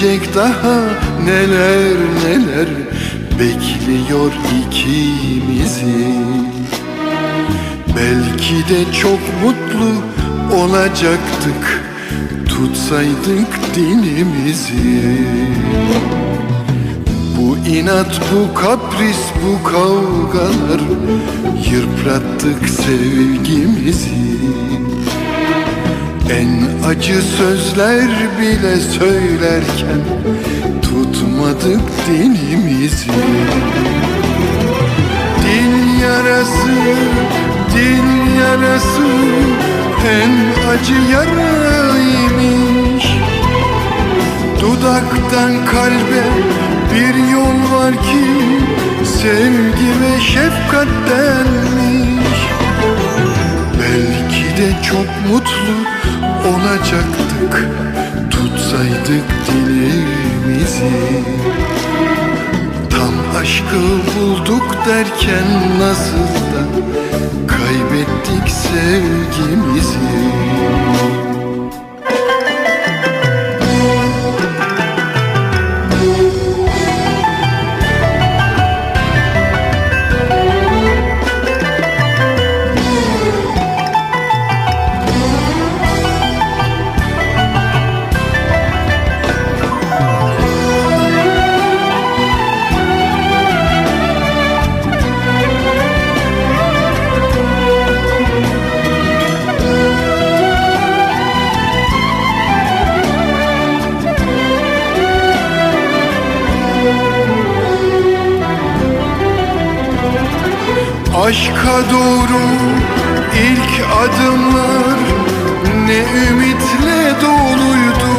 Gelecek daha neler neler Bekliyor ikimizi. Belki de çok mutlu olacaktık Tutsaydık dilimizi Bu inat, bu kapris, bu kavgalar Yıprattık sevgimizi En acı sözler bile söylerken Tutmadık dilimizi Dil yarası, dil yarası En acı yaraymış. Dudaktan kalbe bir yol var ki Sevgi ve şefkattenmiş Belki de çok mutlu olacaktık. Tutsaydık dilimizi. Tam aşkı bulduk derken nasıl da Kaybettik sevgimizi Aşka doğru ilk adımlar ne ümitle doluydu.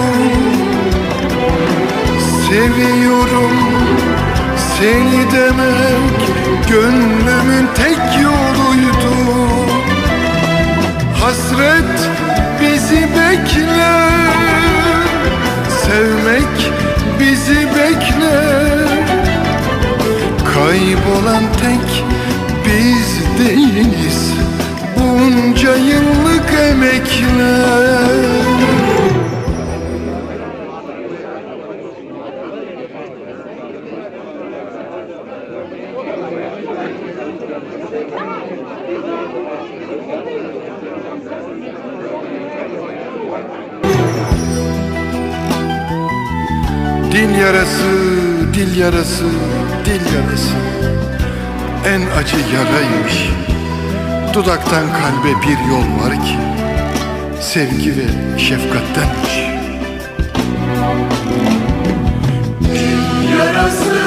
Seviyorum seni demek gönlümün tek yoluydu. Hasret bizi bekler Sevmek bizi bekler. Kaybolan tek biz değiliz Bunca yıllık emekler. Dil yarası, dil yarası, dil yarası en acı yaraymış. Dudaktan kalbe bir yol var ki Sevgi ve şefkattenmiş. Yarası